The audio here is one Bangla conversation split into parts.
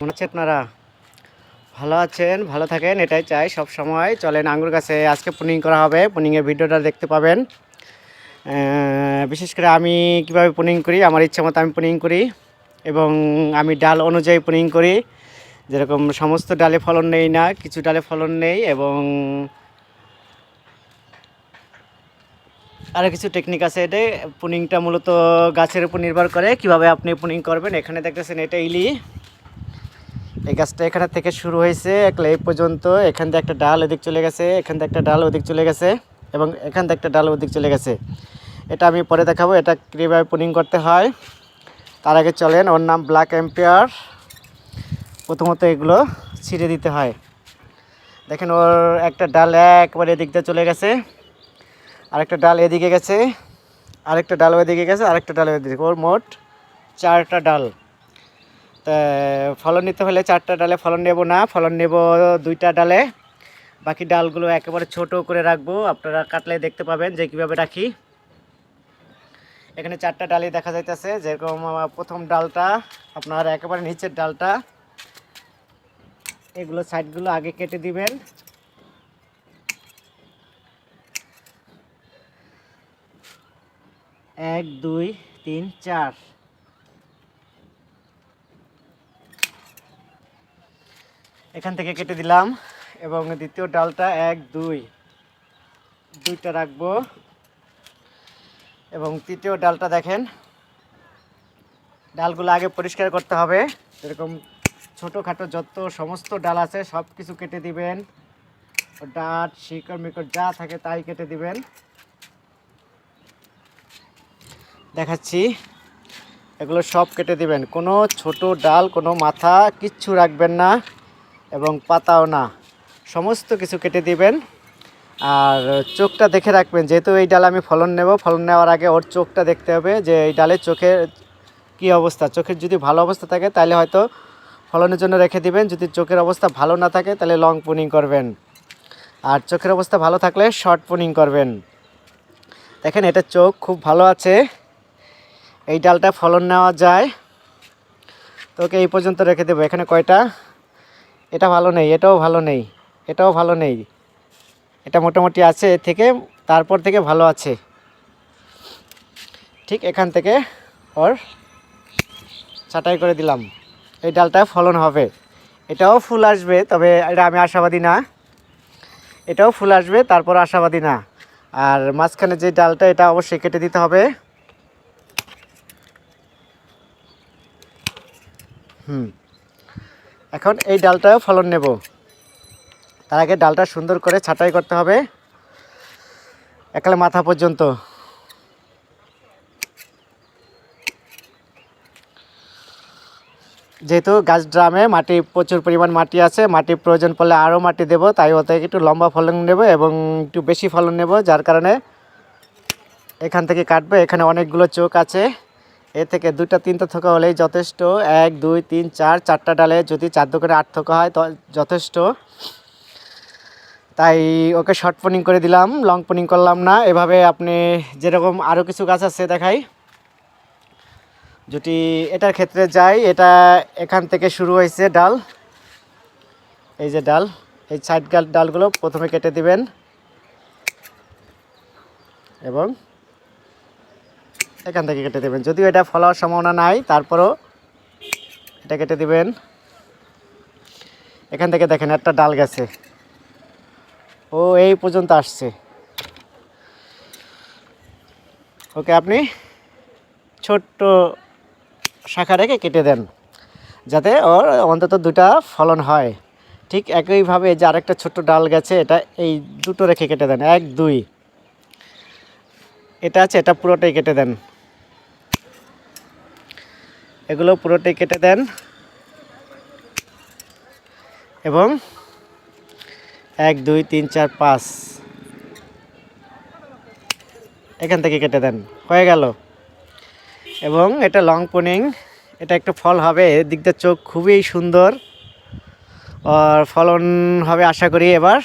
মনে হচ্ছে আপনারা? ভালো আছেন, ভালো থাকেন, এটাই চাই সব সময়। চলেন আঙ্গুর গাছে, আজকে পুনিং করা হবে। পুনিংয়ের ভিডিওটা দেখতে পাবেন। বিশেষ করে আমি কীভাবে পুনিং করি, আমার ইচ্ছা মতো আমি পুনিং করি, এবং আমি ডাল অনুযায়ী পুনিং করি। যেরকম সমস্ত ডালে ফলন নেই না, কিছু ডালে ফলন নেই, এবং আরও কিছু টেকনিক আছে এটা পুনিংটা মূলত গাছের উপর নির্ভর করে কীভাবে আপনি পুনিং করবেন। এখানে দেখতেছেন এটা ইলি। এই গাছটা এখানে থেকে শুরু হয়েছে, একলা এই পর্যন্ত। এখান থেকে একটা ডাল ওদিক চলে গেছে, এখান থেকে একটা ডাল ওদিক চলে গেছে, এবং এখান থেকে একটা ডাল ওদিক চলে গেছে। এটা আমি পরে দেখাবো, এটা কীভাবে পুনিং করতে হয়। তার আগে চলেন, ওর নাম ব্ল্যাক এম্পিয়ার। প্রথমত এগুলো ছিঁড়ে দিতে হয়। দেখেন, ওর একটা ডাল একবারে এদিক দিয়ে চলে গেছে, আরেকটা ডাল এদিকে গেছে, আরেকটা ডাল ওদিকে গেছে, আরেকটা ডাল ওদিকে ওর মোট চারটা ডাল। তা, ফলন নিতে হলে চারটা ডালে ফলন নেব না, ফলন নেব দুইটা ডালে। বাকি ডালগুলো একেবারে ছোট করে রাখব, আপনারা কাটলে দেখতে পাবেন যে কীভাবে রাখি। এখানে চারটা ডালই দেখা যাইতেছে, যেরকম প্রথম ডালটা, আপনার একেবারে নিচের ডালটা। এগুলো সাইডগুলো আগে কেটে দিবেন। এক, দুই, তিন, চার। এখান থেকে কেটে দিলাম এবং দ্বিতীয় ডালটা এক, দুই, দুইটা রাখব। এবং তৃতীয় ডালটা দেখেন, ডালগুলো আগে পরিষ্কার করতে হবে। এরকম ছোটোখাটো যত সমস্ত ডাল আছে, সব কিছু কেটে দিবেন। ডাঁট, শিকড়, মিকড় যা থাকে তাই কেটে দিবেন। দেখাচ্ছি, এগুলো সব কেটে দিবেন। কোনো ছোট ডাল, কোনো মাথা কিচ্ছু রাখবেন না। এবং পাতাও না। সমস্ত কিছু কেটে দিবেন। আর চোখটা দেখে রাখবেন, যেহেতু এই ডালে আমি ফলন নেব, ফলন নেওয়ার আগে ওর চোখটা দেখতে হবে যে এই ডালের চোখের কী অবস্থা। চোখের যদি ভালো অবস্থা থাকে, তাহলে হয়তো ফলনের জন্য রেখে দিবেন। যদি চোখের অবস্থা ভালো না থাকে, তাহলে লং পুনিং করবেন। আর চোখের অবস্থা ভালো থাকলে শর্ট পুনিং করবেন। দেখেন, এটা চোখ খুব ভালো আছে। এই ডালটা ফলন নেওয়া যায়। তোকে এই পর্যন্ত রেখে দেবো। এখানে কয়টা? এটা ভালো নেই, এটাও ভালো নেই, এটাও ভালো নেই। এটা মোটামুটি আছে এর থেকে, তারপর থেকে ভালো আছে। ঠিক এখান থেকে ওর ছাটাই করে দিলাম। এই ডালটা ফলন হবে। এটাও ফুল আসবে, তবে এটা আমি আশাবাদী না। এটাও ফুল আসবে, তারপর আশাবাদী না। আর মাঝখানে যে ডালটা, এটা অবশ্যই কেটে দিতে হবে। হুম। এখন এই ডালটাও ফলন নেব। তার আগে ডালটা সুন্দর করে ছাঁটাই করতে হবে। একালে মাথা পর্যন্ত। যেহেতু গাছ ড্রামে মাটি প্রচুর পরিমাণ মাটি আছে মাটি প্রয়োজন পড়লে আরও মাটি দেব, তাই ওতে একটু লম্বা ফলন নেব এবং একটু বেশি ফলন নেব, যার কারণে এখান থেকে কাটবে। এখানে অনেকগুলো চোখ আছে। এ থেকে দুটা তিনটা থোকা হলেই যথেষ্ট। এক, দুই, তিন, চার, চারটা ডালে যদি চার দোকানে আট থোকা হয় যথেষ্ট। তাই ওকে শর্ট পনিং করে দিলাম লং পনিং করলাম না। এভাবে আপনি যেরকম আরও কিছু গাছ আছে দেখাই। যদি এটার ক্ষেত্রে যাই, এটা এখান থেকে শুরু হয়েছে ডাল। এই যে ডাল, এই সাইড গাল ডালগুলো প্রথমে কেটে দিবেন। এবং এখান থেকে কেটে দেবেন। যদিও এটা ফলার সম্ভাবনা নাই, তারপরও এটা কেটে দেবেন। এখান থেকে দেখেন একটা ডাল গেছে। ও, এই পর্যন্ত আসছে। ওকে, আপনি ছোট্ট শাখা রেখে কেটে দেন, যাতে ওর অন্তত দুটা ফলন হয়। ঠিক একইভাবে যে আরেকটা ছোট্ট ডাল গেছে, এটা এই দুটো রেখে কেটে দেন। এক, দুই। এটা আছে, এটা পুরোটাই কেটে দেন। এগুলো পুরোটাই কেটে দেন। এবং এক, দুই, তিন, চার, পাঁচ। এখান থেকে কেটে দেন। হয়ে গেল। এবং এটা লং পুনিং এটা একটা ফল হবে। এর দিক দিয়ে চোখ খুবই সুন্দর। আর ফলন হবে আশা করি এবার।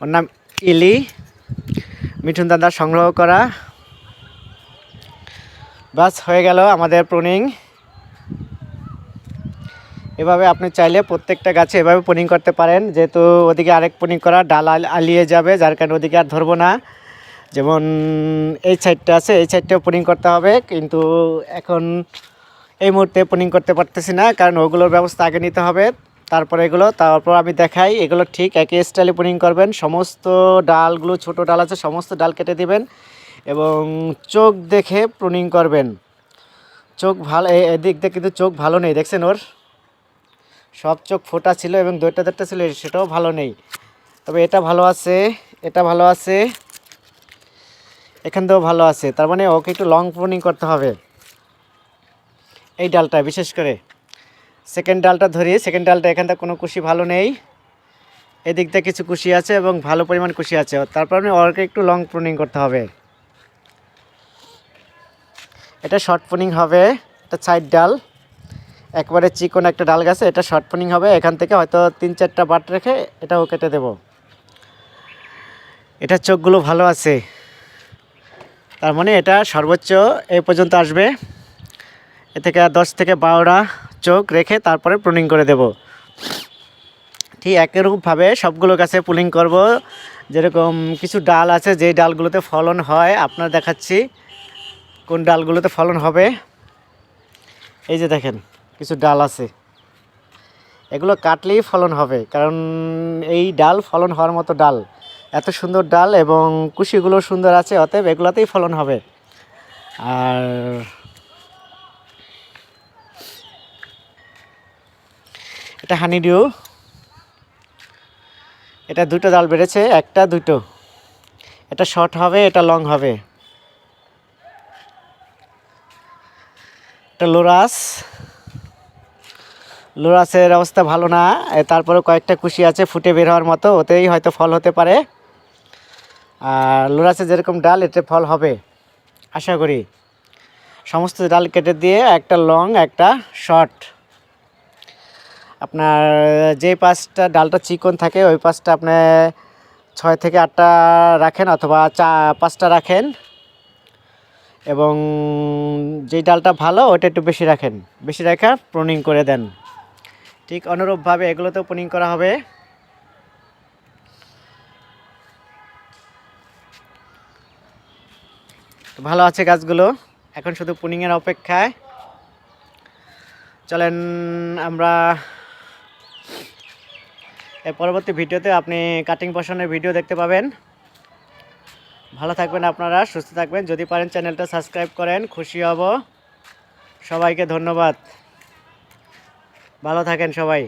ওর নাম ইলি। মিঠুন দাদা সংগ্রহ করা। বাস হয়ে গেল আমাদের প্রুনিং এভাবে আপনি চাইলে প্রত্যেকটা গাছে এভাবে পুনিং করতে পারেন। যেহেতু ওদিকে আরেক পুনিং করা ডাল আল- আলিয়ে যাবে, যার কারণে ওদিকে আর ধরবো না। যেমন এই সাইডটা আছে, এই সাইডটাও পুনিং করতে হবে। কিন্তু এখন এই মুহূর্তে পুনিং করতে পারতেছি না, কারণ ওগুলোর ব্যবস্থা আগে নিতে হবে। তারপরে এগুলো, তারপর আমি দেখাই, এগুলো ঠিক একই স্টাইলে পুনিং করবেন। সমস্ত ডালগুলো, ছোট ডাল আছে, সমস্ত ডাল কেটে দিবেন এবং চোখ দেখে প্রুনিং করবেন। চোখ ভালো এদিক দিয়ে কিন্তু চোখ ভালো নেই, দেখছেন ওর? সব চোখ ফোটা ছিল এবং দুইটা দেড়টা ছিল, সেটাও ভালো নেই। তবে এটা ভালো আছে, এটা ভালো আছে এখান থেকেও ভালো আছে। তার মানে ওকে একটু লং প্রুনিং করতে হবে। এই ডালটা, বিশেষ করে। সেকেন্ড ডালটা ধরি সেকেন্ড ডালটা এখানটা কোনো কুশি ভালো নেই। এদিক দিয়ে কিছু কুশি আছে এবং ভালো পরিমাণ কুশি আছে। তারপর আপনি ওরকে একটু লং প্রুনিং করতে হবে। এটা শর্ট প্রুনিং হবে, এটা সাইড ডাল। একবারে চিকন একটা ডাল গাছে, এটা শর্ট প্রুনিং হবে, এখান থেকে হয়তো তিন চারটা বাট রেখে এটাও কেটে দেব। এটা চোখগুলো ভালো আছে। তার মানে এটা সর্বোচ্চ এই পর্যন্ত আসবে। এ থেকে দশ থেকে বারোটা চোখ রেখে তারপরে প্রুনিং করে দেব। ঠিক একইরকমভাবে সবগুলো গাছে পুলিং করব। যেরকম কিছু ডাল আছে, যেই ডালগুলোতে ফলন হয়, আপনার দেখাচ্ছি কোন ডালগুলোতে ফলন হবে। এই যে দেখেন। কিছু ডাল আছে। এগুলো কাটলেই ফলন হবে, কারণ এই ডাল ফলন হওয়ার মতো ডাল। এত সুন্দর ডাল এবং কুশিগুলো সুন্দর আছে, অতএব এগুলোতেই ফলন হবে। আর এটা হানিডিউ এটা দুটো ডাল বেড়েছে, একটা, দুটো। এটা শর্ট হবে, এটা লং হবে। এটা লোরাস। লোরাসের অবস্থা ভালো না তারপরে কয়েকটা কুশি আছে ফুটে বের হওয়ার মতো, ওতেই হয়তো ফল হতে পারে। আর লোরাসের যেরকম ডাল, এতে ফল হবে, আশা করি। সমস্ত ডাল কেটে দিয়ে একটা লং, একটা শর্ট। আপনার যে পাঁচটা ডালটা চিকন থাকে, ওই পাঁচটা আপনি ছয় থেকে আটটা রাখেন অথবা চা, পাঁচটা রাখেন। এবং যেই ডালটা ভালো, ওটা একটু বেশি রাখেন। বেশি রাখা প্রনিং করে দেন। ঠিক অনুরূপভাবে এগুলোতেও প্রুনিং করা হবে। ভালো আছে গাছগুলো, এখন শুধু পুনিংয়ের অপেক্ষায়। চলেন আমরা এর পরবর্তী ভিডিওতে আপনি কাটিং পশনের ভিডিও দেখতে পাবেন। ভালো থাকবেন আপনারা, সুস্থ থাকবেন। যদি পারেন চ্যানেলটা সাবস্ক্রাইব করেন, খুশি হব। সবাইকে ধন্যবাদ। ভালো থাকেন সবাই।